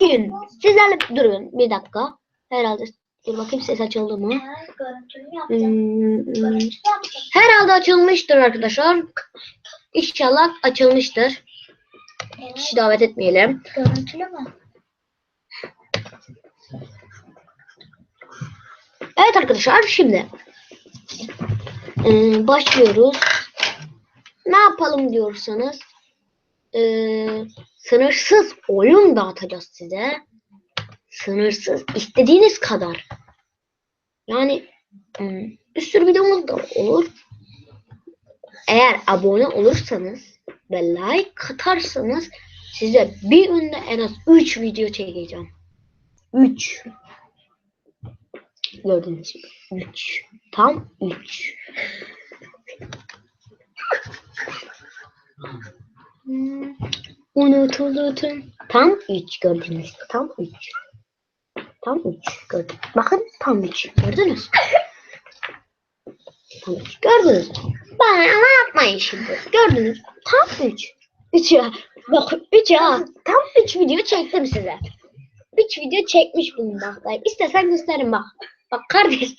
Bugün sizlerle durun bir dakika. Herhalde dur bakayım ses açıldı mı? Hmm. Herhalde açılmıştır arkadaşlar. İnşallah açılmıştır. Kişi davet etmeyelim. Görüntülü mü? Evet arkadaşlar şimdi başlıyoruz. Ne yapalım diyorsanız eee, sınırsız oyun dağıtacağız size. Sınırsız istediğiniz kadar. Yani hmm, bir sürü videomuz da olur. Eğer abone olursanız ve like katarsanız size bir günde en az 3 video çekeceğim. 3. Gördüğünüz gibi. 3. Tam 3. Hmm, Unutuldu. Tam 3 gördünüz. Tam 3. Tam 3 gördünüz. Bakın tam 3 gördünüz. Tam 3 gördünüz. Bana ama yapmayın şimdi. Gördünüz. Tam 3. 3 ya. Bakın 3 ya. Tam 3 video çektim size. 3 video çekmiş bulunmaktayım. İstersen gösterin bak. Bak kardeş.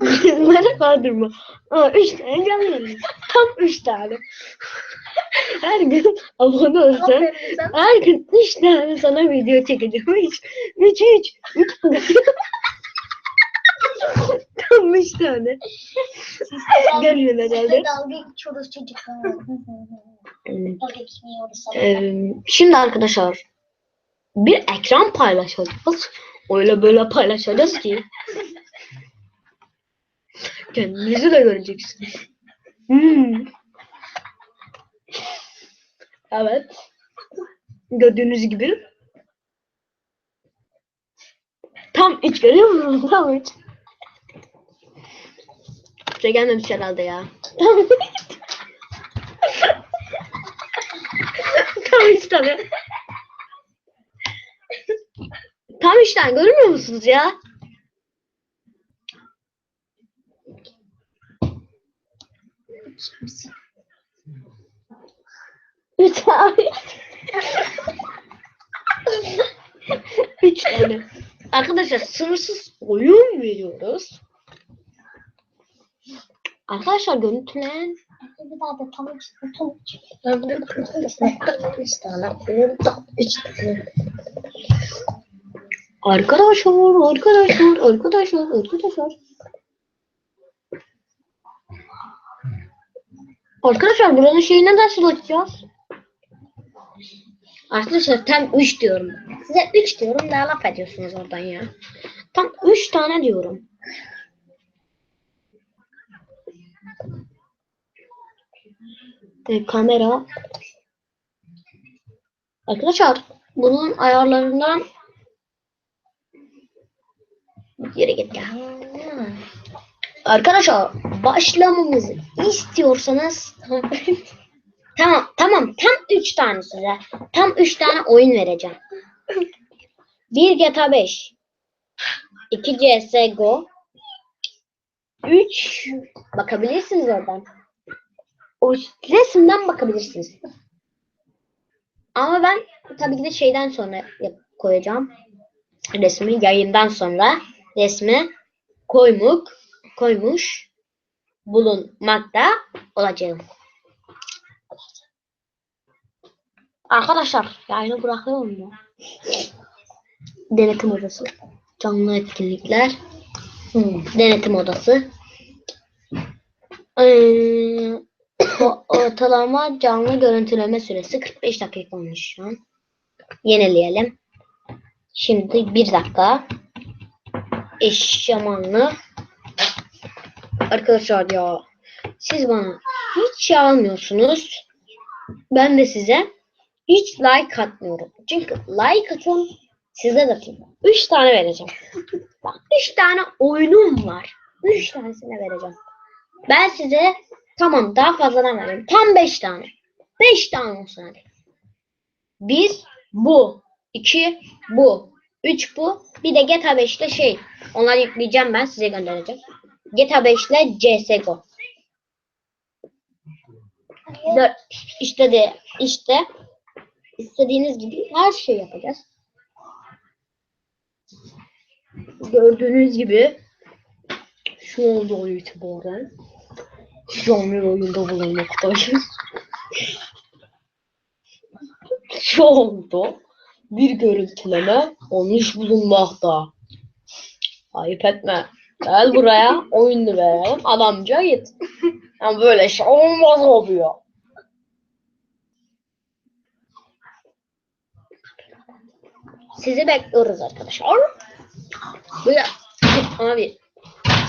Bana kaldırma. Aa, 3 tane canlı. Tam 3 tane. Her gün abone sen. her gün 3 tane sana video çekeceğim. 3 3 3 Tam 3 tane. Görmüyorsun herhalde. Size dalga geçiyoruz çocuklar. Evet. Dalga geçmiyoruz. Ee, şimdi arkadaşlar bir ekran paylaşacağız. Öyle böyle paylaşacağız ki kendinizi de göreceksiniz. Hmm. Evet. Gördüğünüz gibi tam iç görüyor musunuz? Tam iç. Şey gelmemiş herhalde ya. Tam üç tane. Tam üç tane görmüyor musunuz ya? Üç tane. Tane. Arkadaşlar sınırsız oyun veriyoruz. Arkadaşlar görüntülen Bir daha da tam. Tam. Arkadaşlar, arkadaşlar, arkadaşlar, arkadaşlar. Arkadaşlar buranın şeyini nasıl açacağız? Arkadaşlar tam 3 diyorum. Size 3 diyorum daha laf ediyorsunuz oradan ya. Tam 3 tane diyorum. E, kamera. Arkadaşlar bunun ayarlarından Yere git ya. Arkadaşlar başlamamızı istiyorsanız tamam tamam tam 3 tane size. Tam 3 tane oyun vereceğim. 1 GTA 5 2 CSGO 3 bakabilirsiniz oradan. O resimden bakabilirsiniz. Ama ben tabii ki de şeyden sonra koyacağım. Resmi yayından sonra resmi koymuk koymuş bulunmakta olacağım. Arkadaşlar yayını bırakıyorum mu? Denetim odası. Canlı etkinlikler. Hmm, Denetim odası. Ee, ortalama canlı görüntüleme süresi 45 dakika olmuş şu an. Yenileyelim. Şimdi bir dakika. Eşyamanlı. Arkadaşlar ya siz bana hiç şey almıyorsunuz. Ben de size hiç like atmıyorum. Çünkü like atın size de atayım. 3 tane vereceğim. Bak 3 tane oyunum var. 3 tanesini vereceğim. Ben size tamam daha fazladan vereyim. Tam 5 tane. 5 tane olsun hadi. 1 bu. 2 bu. 3 bu. Bir de GTA 5 ile şey. Onları yükleyeceğim ben size göndereceğim. GTA 5 ile CSGO. Dört, işte de işte istediğiniz gibi her şey yapacağız. Gördüğünüz gibi şu oldu o itibaren. Canlı oyunda bulunmaktayız. şu oldu. Bir görüntüleme olmuş bulunmakta. Ayıp etme. Gel buraya oyunu verelim. Adamca git. Yani böyle şey olmaz oluyor. Sizi bekliyoruz arkadaşlar. Böyle abi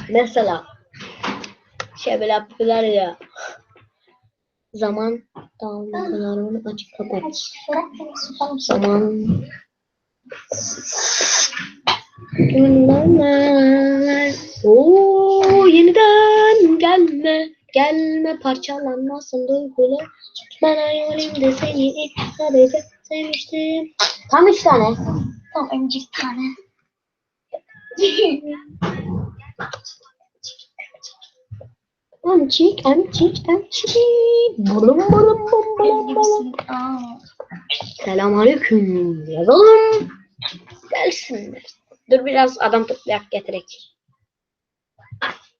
mesela şey böyle yapıyorlar ya zaman dalgalarını açık kapat. Zaman Gönderme. Oo, yeniden gelme. Gelme parçalanmasın duygular. Ben hayalimde seni sadece sevmiştim. Tam üç tane. Tam önceki tane. Emcik, emcik, emcik. Bulum bulum bum bulum bulum. Aa. Selamünaleyküm. Yazalım. Gelsinler. Dur biraz adam toplayak getirek.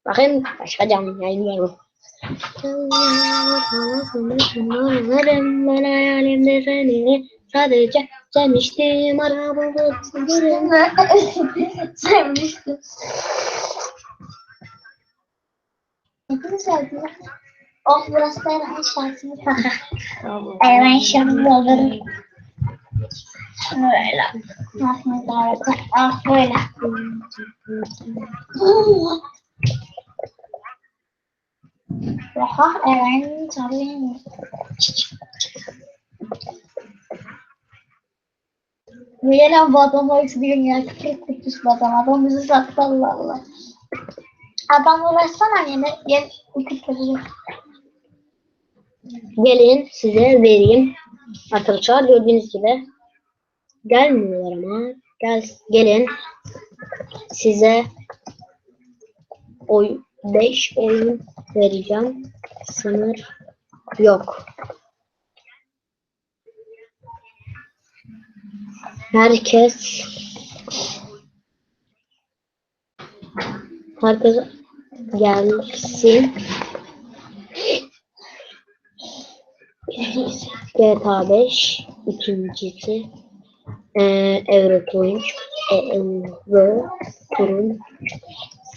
Bakayım başka canlı yayın var mı? Ben hayalimde seni sadece sevmiştim arabamı sınırım. Sevmiştim. Güzel bu. Oh burası da hemen şarkımı Hemen şarkımı olurum. Böyle. Ah ne kadar Ah böyle. Oha evet tabii. Niye lan bu istiyorsun ya? Küfür kurtuş bu adam. Adam bizi sattı Allah Allah. Adam uğraşsana yine. Gel küfür Gelin size vereyim. Arkadaşlar gördüğünüz gibi gelmiyorlar ama gel gelin size oy 5 oyun vereceğim. Sınır yok. Herkes. Herkes gelsin. GTA 5 ikincisi e, Eurotrain e, Eurotrain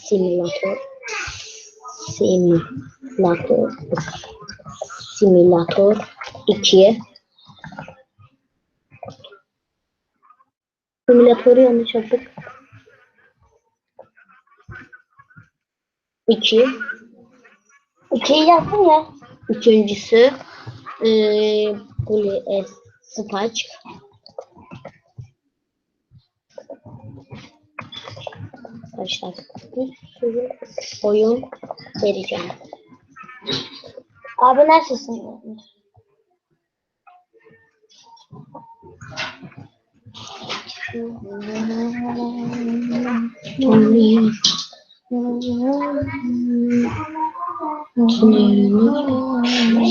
Simulator. Simulator. Simulator 2 Simülatörü yanlış yaptık. 2 İkiyi yaptın ya. Üçüncüsü eee Bully es Spatch. Arkadaşlar bir sürü oyun vereceğim. Abi neredesin?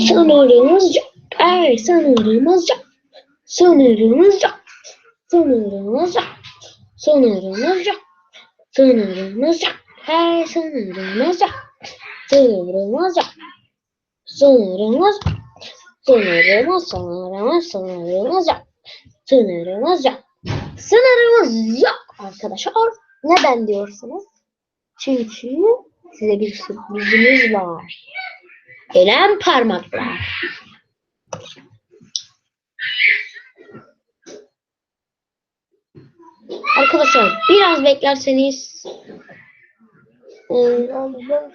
Sınırımız yok. Ay sınırımız yok. Sınırımız yok. Sınırımız yok. Sınırımız yok. Sınırımız yok. Hey sınırımız yok. Sınırımız yok. Sınırımız yok. Sınırımız, sınırımız, sınırımız yok. Sınırımız yok. Sınırımız yok arkadaşlar. Neden diyorsunuz? Çünkü size bir sürprizimiz var. Gelen parmaklar. Arkadaşlar biraz beklerseniz ıı,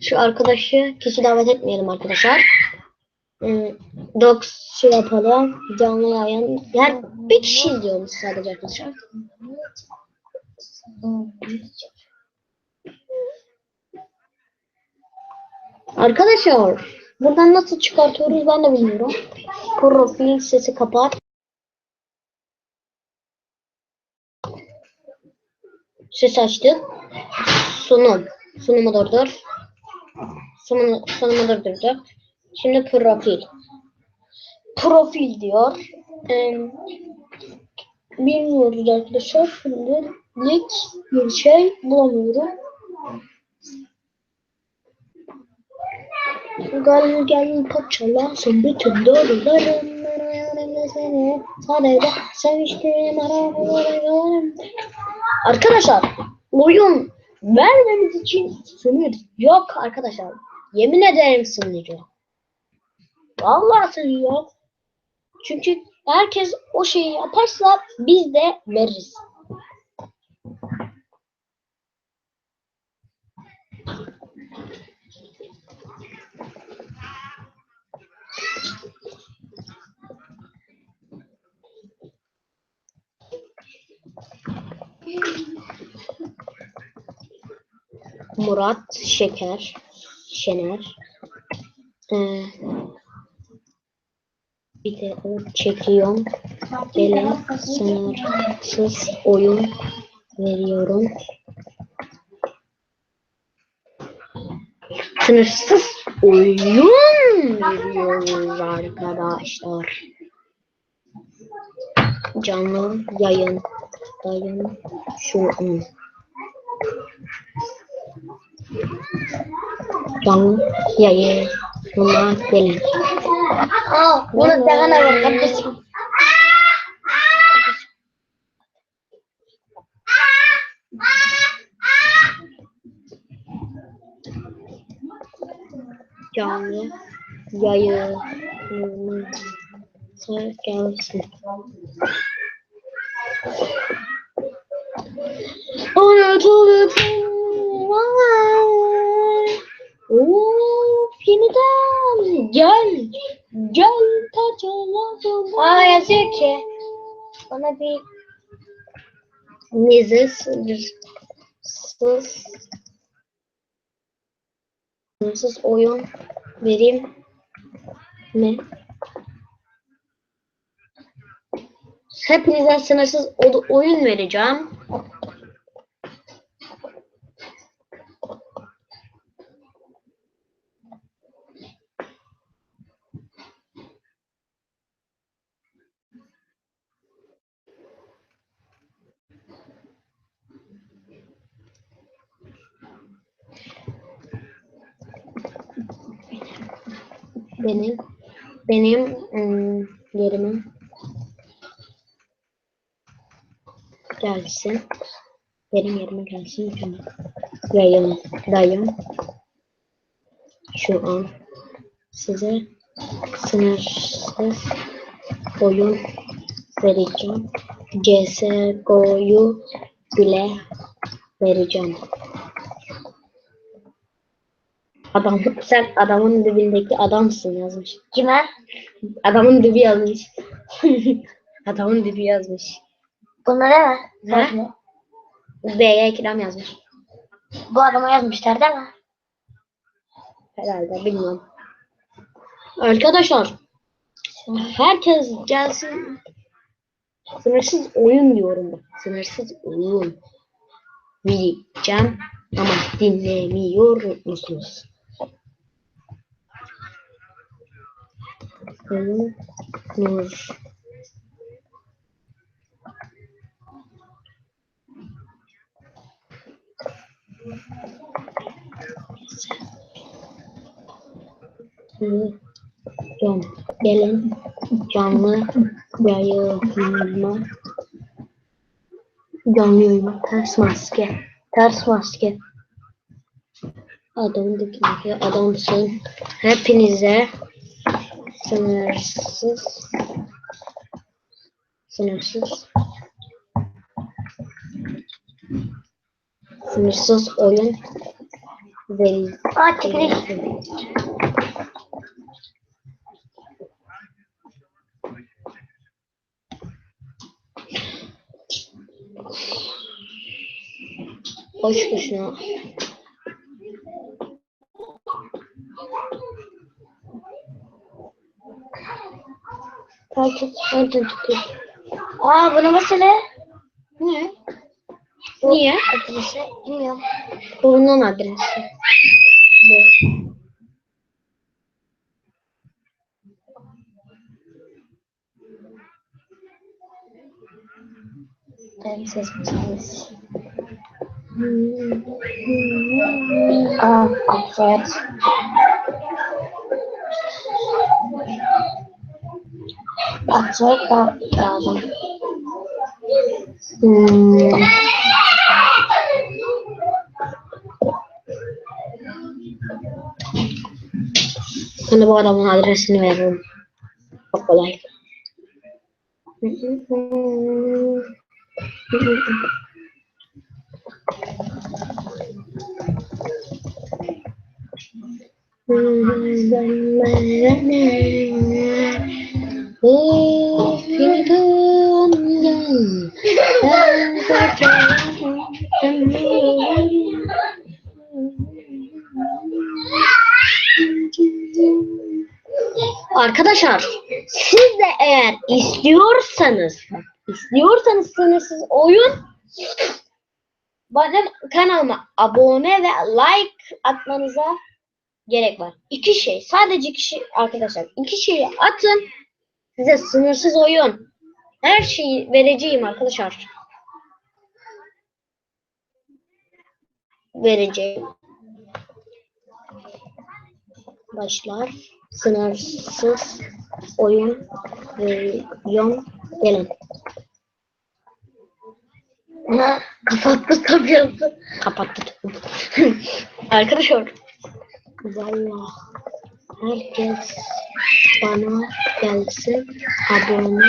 şu arkadaşı kişi davet etmeyelim arkadaşlar. Iı, Docs şey yapalım. Canlı yayın. Yani bir kişi izliyormuş sadece arkadaşlar. Arkadaşlar buradan nasıl çıkartıyoruz ben de bilmiyorum. Profil sesi kapat. Ses açtık. Sunum. Sunumu durdur. Sunumu, sunumu durdurduk. Şimdi profil. Profil diyor. Ee, bilmiyoruz arkadaşlar. Şimdilik bir şey bulamıyorum. Gel gel paçalasın bütün doğrularım. Seni sadece seviştiğim arabalarım. Arkadaşlar oyun vermemiz için sınır yok arkadaşlar. Yemin ederim sınır yok. Vallahi yok. Çünkü herkes o şeyi yaparsa biz de veririz. Murat Şeker Şener ee, bir de o çekiyorum. Gelen sınırsız oyun veriyorum. Sınırsız oyun veriyoruz arkadaşlar. Canlı yayın. Yayın şu an. Canlı yayın. Buna gelin. Bunu sana ver kardeşim. canlı yayın gelsin. Unutulup Of yeniden gel gel parçaladım. Aa yazıyor ki. Bana bir Neyse sınırsız sınırsız oyun vereyim mi? Hepinize sınırsız oyun vereceğim. Benim benim ım, yerime gelsin. Benim yerime gelsin. Yayın, dayım. Şu an size sınırsız oyun vereceğim. CSGO'yu bile vereceğim. Adam, sen adamın dibindeki adamsın yazmış. kime? Adamın dibi yazmış. adamın dibi yazmış. Bunlar değil mi? Ne? Sözlü. B'ye ikram yazmış. Bu adama yazmışlar değil mi? Herhalde bilmiyorum. Arkadaşlar herkes gelsin. Sınırsız oyun diyorum bak. Sınırsız oyun. Vereceğim ama dinlemiyor musunuz? Nur. Can, gelin canlı yayınma canlı yayınma ters maske. Ters maske. Adamın dikindeki adamsın hepinize sınırsız sınırsız sınırsız oyun vereceğim. Aa çekil. Boş boşuna. Takip nereden çıkıyor? Aa bunu mesele. Ne? Niye? Adresi bilmiyorum. Bunun adresi. Bu. Benim sesim çalmış. Aa, affet. Affet da lazım. Hmm. Sana bu adamın adresini veririm. Çok kolay. Arkadaşlar siz de eğer istiyorsanız istiyorsanız sınırsız oyun benim kanalıma abone ve like atmanıza gerek var. İki şey sadece iki şey arkadaşlar iki şeyi atın size sınırsız oyun her şeyi vereceğim arkadaşlar. Vereceğim. Başlar. Sınırsız oyun veriyorum. Gelin. Ha, kapattı tabiatı. Kapattık. Arkadaşlar. Valla herkes bana gelsin abone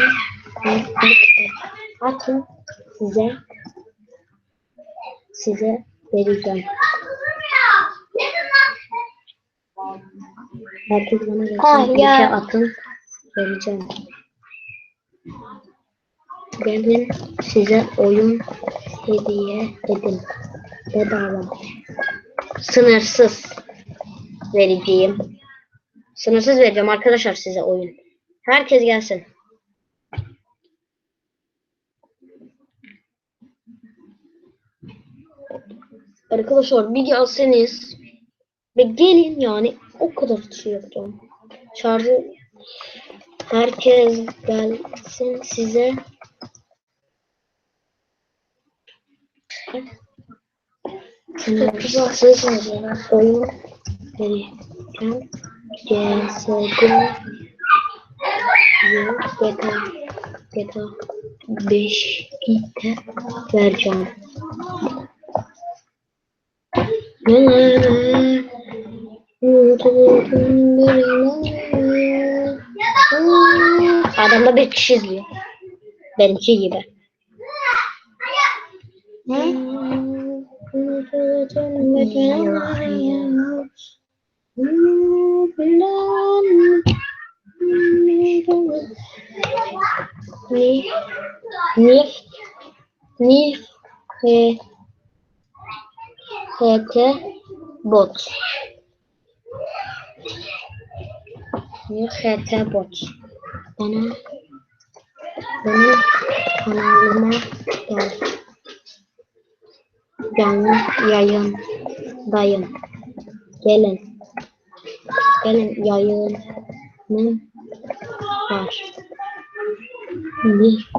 atın size size vereceğim. Herkes bana gelsin atın vereceğim. Gelin size oyun hediye edin. Bedava. Sınırsız vereceğim. Sınırsız vereceğim arkadaşlar size oyun. Herkes gelsin. Arkadaşlar bir gelseniz ve gelin yani o kadar şey yapacağım. Şarjı herkes gelsin size sınırsız oyun vereceğim. CSGO GTA GTA 5 de vereceğim. Adamda bir kişi izliyor. Benimki gibi. Ni Nif Nif He HT bot Nif HT bot Bana benim kanalıma gel canlı yayındayım. Gelin. Gelin yayınım var. Bir.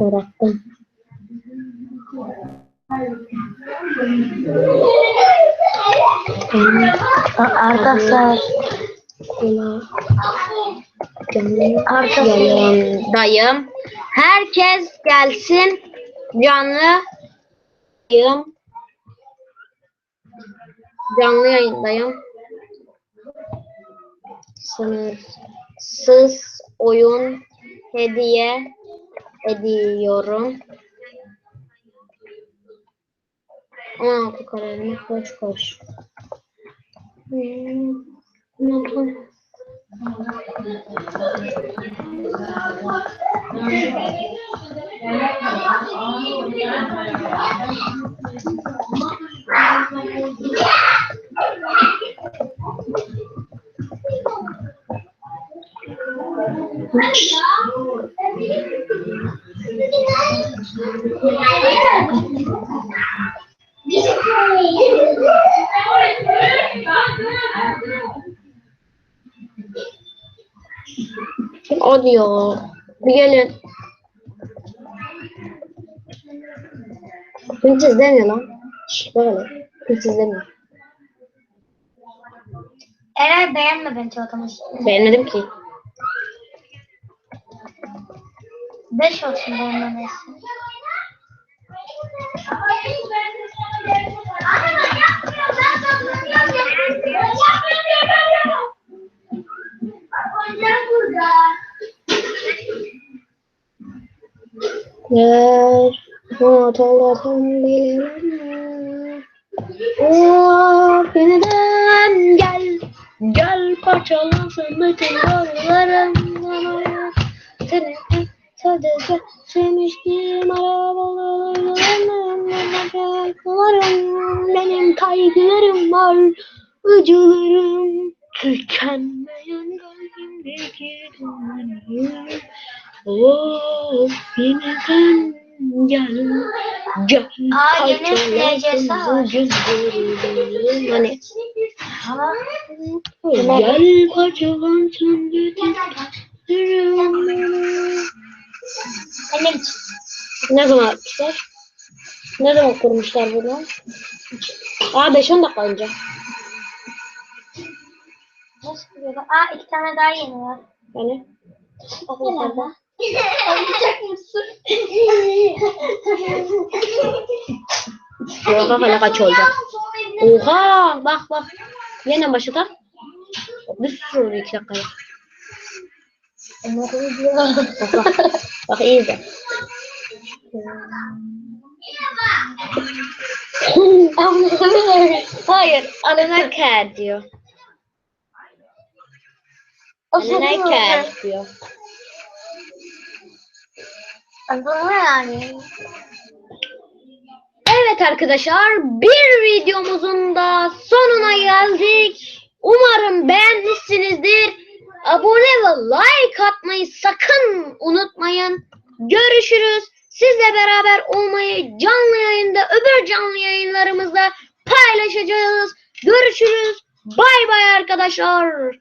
Benim Arkadaşlar yayındayım. Herkes gelsin canlı yayın. Canlı yayındayım. Sınırsız oyun hediye ediyorum. 16 kararını koş koş. Hadi ya. Bir gelin. Kimse izlemiyor lan. Şş, böyle. Kimse izlemiyor. Eğer beğenme bence o zaman. Beğenmedim ki. 5 olsun beğenmemesi. Gel. Hatırladım bilmem. Oh, yeniden gel. Gel parçalansın bütün yollarım. Seni sadece sevmiştim arabalarım. Benim kaygılarım var. Acılarım. Tükenmeyen kalbimdeki dumanım. Oh, yeniden gel. Gel NCS var. bugün. Hani Gel parçalansın bütün Ne zaman atmışlar? Ne zaman kurmuşlar bunu? Aa 5-10 dakika önce. Nasıl biliyor? Aa iki tane daha yeni var. Yani. Nerede? Alacak mısın? Yok hala kaç olacak. Oha bak bak. Yine başladı. Bir sürü oldu 2 dakikaya. Bak bak. İyi izle. Hayır. Anana cat diyor. Anana cat diyor. Yani. Evet arkadaşlar bir videomuzun da sonuna geldik. Umarım beğenmişsinizdir. Abone ve like atmayı sakın unutmayın. Görüşürüz. Sizle beraber olmayı canlı yayında öbür canlı yayınlarımızda paylaşacağız. Görüşürüz. Bay bay arkadaşlar.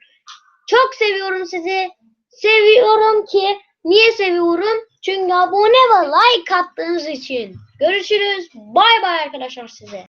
Çok seviyorum sizi. Seviyorum ki niye seviyorum? Çünkü abone ve like attığınız için. Görüşürüz. Bay bay arkadaşlar size.